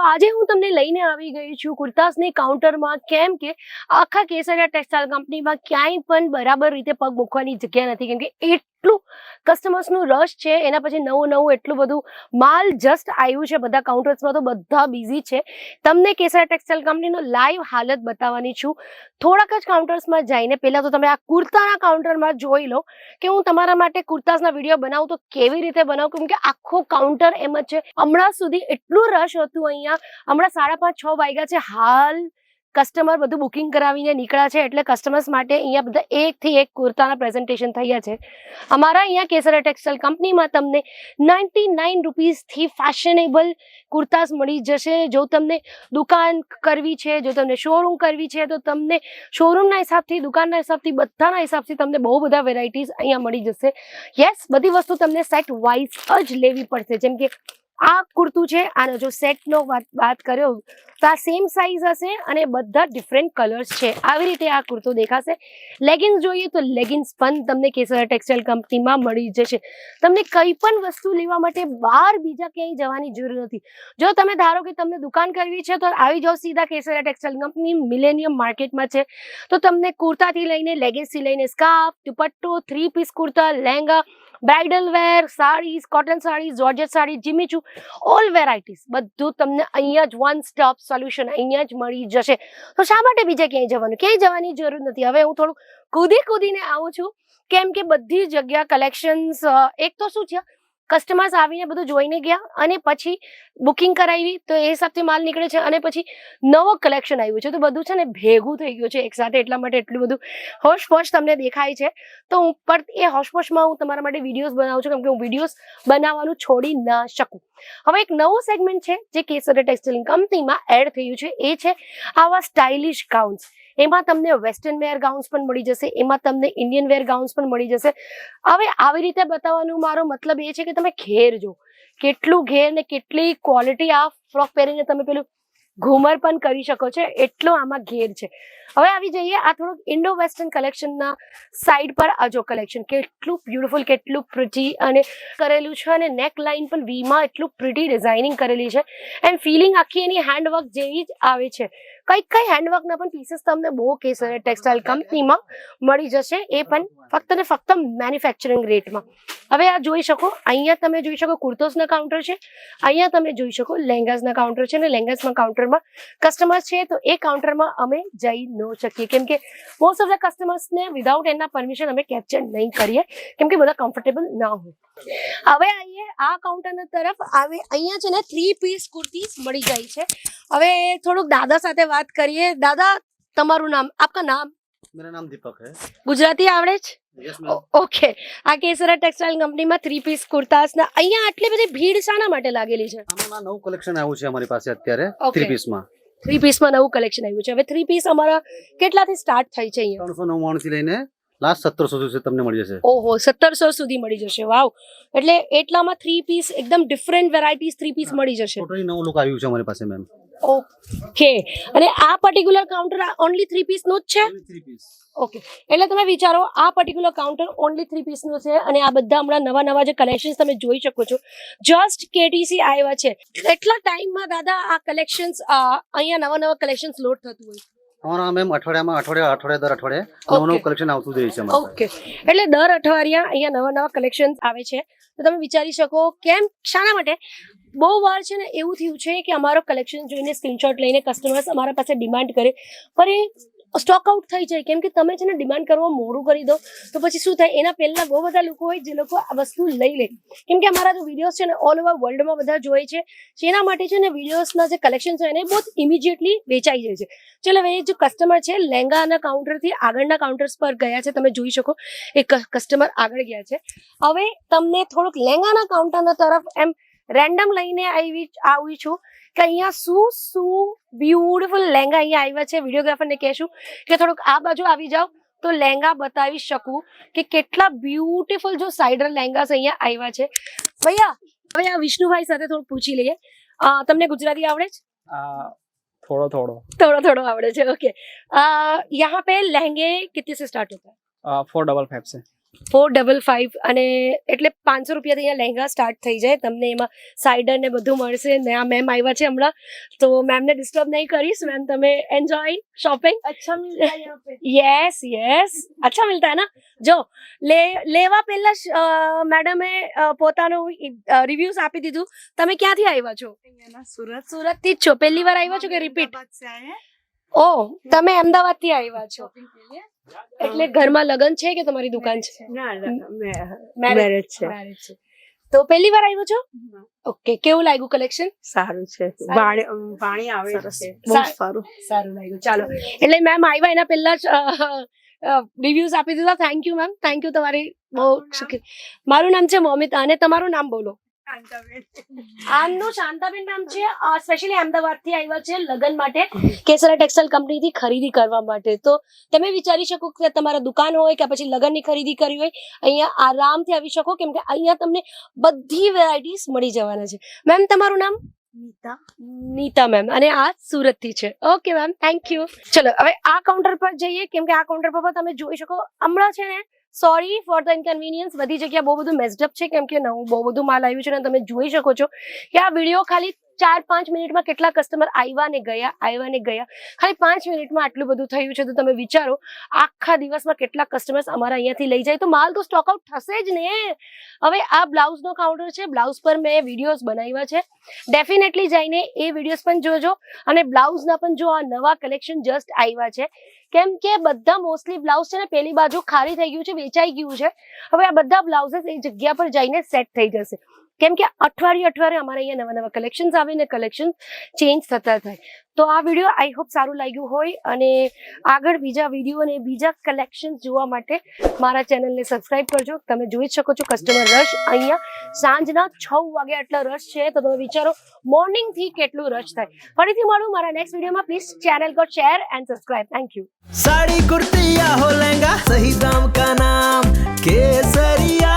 તો આજે હું તમને લઈને આવી ગઈ છું કુર્તાસની કાઉન્ટરમાં કેમ કે આખા કેસરિયા ટેક્સટાઇલ કંપનીમાં ક્યાંય પણ બરાબર રીતે પગ મૂકવાની જગ્યા નથી. કેમ કે એટલું કસ્ટમર્સનું રશ છે, એના પછી નવું નવું એટલું બધું માલ જસ્ટ આવ્યું છે, બધા કાઉન્ટર્સમાં તો બધા બિઝી છે. તમને કેસરા ટેક્સટાઇલ કંપનીનો લાઈવ હાલત બતાવવાની છું. થોડાક જ કાઉન્ટર્સમાં જઈને, પહેલાં તો તમે આ કુર્તાના કાઉન્ટરમાં જોઈ લો કે હું તમારા માટે કુર્તાસના વીડિયો બનાવું તો કેવી રીતે બનાવું? કેમ કે આખો કાઉન્ટર એમ જ છે. હમણાં સુધી એટલું રશ હતું અહીંયા. હમણાં સાડા પાંચ, છ વાગ્યા છે. હાલ કસ્ટમર બધું બુકિંગ કરાવીને નીકળ્યા છે એટલે કસ્ટમર્સ માટે અહીંયા બધા એકથી એક કુર્તાના પ્રેઝન્ટેશન થયા છે. અમારા અહીંયા કેસરા ટેક્સટાઇલ કંપનીમાં તમને નાઇન્ટી નાઇન રૂપીસથી ફેશનેબલ કુર્તાસ મળી જશે. જો તમને દુકાન કરવી છે, જો તમને શોરૂમ કરવી છે, તો તમને શોરૂમના હિસાબથી, દુકાનના હિસાબથી, બધાના હિસાબથી તમને બહુ બધા વેરાયટીઝ અહીંયા મળી જશે. યસ બધી વસ્તુ તમને સેટ વાઇઝ જ લેવી પડશે. જેમ કે આ કુર્તું છે આનો જો સેટનો વાત કર્યો, તો આ સેમ સાઇઝ હશે અને બધા ડિફરન્ટ કલર્સ છે. આવી રીતે આ કુર્તો દેખાશે. લેગિન્સ જોઈએ તો લેગિન્સ પણ તમને કેસર ટેક્સટાઇલ કંપનીમાં મળી જશે. તમને કંઈ પણ વસ્તુ લેવા માટે બહાર બીજા ક્યાંય જવાની જરૂર નથી. જો તમે ધારો કે તમને દુકાન કરવી છે, તો આવી જાઓ સીધા કેસર ટેક્સટાઇલ કંપની મિલેનિયમ માર્કેટમાં છે. તો તમને કુર્તાથી લઈને લેગિન્સથી લઈને scarf dupatta three piece kurta, lehenga bridal wear saris cotton saris georgette sari જીમીચુ all varieties બધું તમને અહીંયા જ વન સ્ટોપ સોલ્યુશન અહીંયા જ મળી જશે. તો શા માટે બીજે ક્યાંય જવાનું? ક્યાંય જવાની જરૂર નથી. હવે હું થોડું કૂદી કૂદીને આવું છું. કેમ કે બધી જગ્યા કલેક્શન્સ એક તો શું છે? કસ્ટમર્સ આવીને બધું જોઈને ગયા અને પછી બુકિંગ કરાવી, તો એ હિસાબથી માલ નીકળે છે અને પછી નવો કલેક્શન આવ્યું છે. તો બધું છે ને ભેગું થઈ ગયું છે એકસાથે, એટલા માટે એટલું બધું હોશપોશ તમને દેખાય છે. તો હું પર એ હોશપોશમાં હું તમારા માટે વિડીયોઝ બનાવું છું, કેમ કે હું વિડીયોઝ બનાવવાનું છોડી ના શકું. હવે એક નવું સેગમેન્ટ છે જે કેસરે ટેક્સટાઇલ કંપનીમાં એડ થયું છે. એ છે આવા સ્ટાઇલિશ ગાઉન્સ એમાં તમને વેસ્ટર્ન વેર ગાઉન્સ પણ મળી જશે, એમાં તમને ઇન્ડિયન વેર ગાઉન્સ પણ મળી જશે. હવે આવી રીતે બતાવવાનું મારો મતલબ એ છે કે તમે ઘેર જો. કેટલું ઘેર ને કેટલી ક્વોલિટી આ ફ્રોક પહેરીને તમે પેલું ઘુમર પણ કરી શકો છો, એટલો આમાં ઘેર છે. હવે આવી જઈએ આ થોડુંક ઇન્ડો વેસ્ટર્ન કલેક્શનના સાઈડ પર આજો કલેક્શન કેટલું બ્યુટીફુલ કેટલું પ્રિટી અને કરેલું છે અને નેક લાઇન પણ વીમાં એટલું પ્રિટી ડિઝાઇનિંગ કરેલી છે. એન્ડ ફિલિંગ આખી એની હેન્ડવર્ક જેવી જ આવે છે. કઈ કઈ હેન્ડવર્કના પણ પીસીસ તમને બહુ કેસર ટેક્સટાઇલ કંપનીમાં મળી જશે, એ પણ ફક્ત ને ફક્ત મેન્યુફેક્ચરિંગ રેટમાં હવે આ જોઈ શકો, અહીંયા તમે જોઈ શકો કુર્તોસના કાઉન્ટર છે, અહીંયા તમે જોઈ શકો લેંગાસના કાઉન્ટર છે અને લેંગાસના કાઉન્ટરમાં કસ્ટમર્સ છે, તો એ કાઉન્ટરમાં અમે જઈ ન શકીએ. કેમ કે મોસ્ટ ઓફ ધ કસ્ટમર્સને વિધાઉટ એના પરમિશન અમે કેપ્ચર નહીં કરીએ, કેમ કે બધા કમ્ફર્ટેબલ ના હોય. હવે આવીએ આ કાઉન્ટર તરફ આવે અહીંયા છે ને થ્રી પીસ કુર્તી મળી જાય છે. હવે થોડુંક દાદા સાથે વાત કરીએ દાદા તમારું નામ આપકા નામ मेरा नाम दीपक है ગુજરાતી આવડે જ यस ઓ- ઓકે આ કેસરા ટેક્સટાઇલ કંપનીમાં થ્રી પીસ કુર્તાસના અહીંયા આટલી બધી ભીડ શાના માટે લાગેલી છે આમાં નવું કલેક્શન આવ્યું છે અમારી પાસે અત્યારે Okay. થ્રી પીસમાં થ્રી પીસમાં નવું કલેક્શન આવ્યું છે હવે થ્રી પીસ અમારા કેટલાથી સ્ટાર્ટ થાય છે અહીંયા ત્રણસો નવ્વાણું થી લઈને લાસ્ટ સત્તરસો સુધી તમને મળી જશે ઓહો સત્તરસો સુધી મળી જશે વાવ એટલે એટલામાં થ્રી પીસ એકદમ ડિફરન્ટ વેરાયટીઝ થ્રી પીસ મળી જશે ટોટલી નવું લુક આવ્યું છે અમારી પાસે મેમ ઓકે. અને આ પર્ટિક્યુલર કાઉન્ટર ઓનલી થ્રી પીસનું જ છે? ઓકે. એટલે તમે વિચારો આ પર્ટિક્યુલર કાઉન્ટર ઓનલી થ્રી પીસનું છે અને આ બધા હમણાં નવા નવા જે કલેક્શન્સ તમે જોઈ શકો છો. જસ્ટ કેટીસી આવ્યા છે. એટલા ટાઈમમાં દાદા આ કલેક્શન્સ અહીંયા નવા નવા કલેક્શન્સ લોડ થતું હોય. અમારા મેમ અઠવાડિયામાં અઠવાડિયા અઠવાડિયા દર અઠવાડિયે નવું નવું કલેક્શન આવતું જ રહે છે ઓકે. એટલે દર અઠવાડિયા અહીંયા નવા નવા કલેક્શન આવે છે. તો તમે વિચારી શકો કેમ? શાના માટે? બહુ વાર છે ને એવું થયું છે કે અમારો કલેક્શન જોઈને સ્ક્રીનશોટ લઈને કસ્ટમર્સ અમારા પાસે ડિમાન્ડ કરે. પણ એ સ્ટોક આઉટ થઈ જાય. કેમ કે તમે છે ને ડિમાન્ડ કરવા મોડું કરી દો, તો પછી શું થાય? એના પહેલા બહુ બધા લોકો હોય જે લોકો આ વસ્તુ લઈ લે. કેમ કે અમારા જો વિડીયોઝ છે ને ઓલ ઓવર વર્લ્ડમાં બધા જોઈ છે. જેના માટે છે ને વિડીયોઝના જે કલેક્શન છે એને બહુ ઇમિડિયેટલી વેચાઈ જાય છે. ચલો, હવે જો કસ્ટમર છે લહેંગાના કાઉન્ટરથી આગળના કાઉન્ટર્સ પર ગયા છે. તમે જોઈ શકો. એ કસ્ટમર આગળ ગયા છે. હવે તમને થોડુંક લહેંગાના કાઉન્ટરના તરફ એમ રેન્ડમ લઈને આવી આવી છું કે અહીંયા શું શું બ્યુટીફુલ લહેંગા અહીંયા આવ્યા છે વિડીયોગ્રાફરને કહેશું કે થોડુંક આ બાજુ આવી જાઓ તો લહેંગા બતાવી શકું કે કેટલા બ્યુટીફુલ જો સાઇડર લહેંગાસ અહીંયા આવ્યા છે ભૈયા હવે આ વિષ્ણુભાઈ સાથે થોડું પૂછી લઈએ અ, તમને ગુજરાતી આવડે છે आ, थोड़ा थोड़ा थोड़ा थोड़ा आवड़े છે ओके यहाँ पे लहंगे कितने से स्टार्ट होता है फोर डबल फाइव से ફોર ડબલ ફાઇવ અને એટલે પાંચસો રૂપિયાથી અહીંયા લહેંગા સ્ટાર્ટ થઈ જાય. તમને એમાં સાઈડર ને બધું મળશે. ને આ મેમ આવ્યા છે હમણાં. તો મેમને ડિસ્ટર્બ નહીં કરીશ. મેમ તમે એન્જોય શોપિંગ યસ યસ અચ્છા મિલતા ના? જો લે લેવા પહેલા મેડમે પોતાનું રિવ્યુઝ આપી દીધું. તમે ક્યાંથી આવ્યા છો? સુરત સુરત. થી જ છો. પહેલી વાર આવ્યા છો કે રિપીટ ઓ તમે અમદાવાદથી આવ્યા છો. એટલે ઘરમાં લગન છે કે તમારી દુકાન છે? ના મેરેજ છે. તો પહેલી વાર આવ્યો છો? ઓકે કેવું લાગ્યું કલેક્શન સારું છે. વાણી વાણી આવે છે. બહુ સારું. સારું લાગ્યું. ચાલો. એટલે મેમ આવ્યા એના પહેલા જ રિવ્યુઝ આપી દીધા. Thank you ma'am thank you તમારી બહુ શુક્રિયા મારું નામ છે મોમિતા અને તમારું નામ બોલો. આમનું શાંતાબેન નામ છે સ્પેશિયલી અમદાવાદથી આવ્યા છે લગ્ન માટે. કેસરા ટેક્સટાઇલ કંપની થી ખરીદી કરવા માટે. તો તમે વિચારી શકો કે તમારા દુકાન હોય કે પછી લગનની ખરીદી કરવી હોય અહીંયા આરામથી આવી શકો. કેમ કે અહીંયા તમને બધી વેરાયટીઝ મળી જવાના છે. મેમ તમારું નામ? નીતા નીતા મેમ અને આ સુરતથી છે. ઓકે મેમ થેન્ક યુ ચલો, હવે આ કાઉન્ટર પર જઈએ. કેમ કે આ કાઉન્ટર પર તમે જોઈ શકો. હમણાં છે ને સોરી ફોર ધ ઇન્કન્વિનિયન્સ બધી જગ્યા બહુ બધું મેસ્ડઅપ છે. કેમ કે નવું બહુ બધું માલ આવ્યું છે અને તમે જોઈ શકો છો કે આ વીડિયો ખાલી ચાર પાંચ મિનિટમાં કેટલા કસ્ટમર આવ્યા ને ગયા આવ્યા ને ગયા. ખાલી પાંચ મિનિટમાં આટલું બધું થયું છે, તો તમે વિચારો, આખા દિવસમાં કેટલા કસ્ટમર્સ અમારા અહીંયાથી લઈ જાય. તો માલ તો સ્ટોક આઉટ થશે જ ને. હવે આ બ્લાઉઝનો કાઉન્ટર છે બ્લાઉઝ પર મેં વિડીયોઝ બનાવ્યા છે. ડેફિનેટલી જઈને એ વિડીયોઝ પણ જોજો. અને બ્લાઉઝના પણ જો આ નવા કલેક્શન જસ્ટ આવ્યા છે. કેમ કે બધા મોસ્ટલી બ્લાઉઝ છે ને, પેલી બાજુ ખાલી થઈ ગયું છે, વેચાઈ ગયું છે. હવે આ બધા બ્લાઉઝેસ એ જગ્યા પર જઈને સેટ થઈ જશે. કેમ કે અઠવાડિયે અઠવાડિયે અમારે અહીંયા નવા નવા કલેક્શન્સ આવીને કલેક્શન ચેન્જ થતા થાય. તો આ વીડિયો આઈ હોપ સારું લાગ્યું હોય અને આગળ બીજા વીડિયો અને બીજા કલેક્શન્સ જોવા માટે મારા ચેનલને સબસ્ક્રાઇબ કરજો. તમે જોઈ શકો છો કસ્ટમર રશ અહીંયા સાંજના છ વાગે આટલા રશ છે. તો તમે વિચારો મોર્નિંગથી કેટલું રશ થાય. ફરીથી મળું મારા નેક્સ્ટ વિડીયોમાં પ્લીઝ ચેનલ કો share and subscribe thank you sari कुर्तिया हो लहंगा सही दाम का नाम केसरिया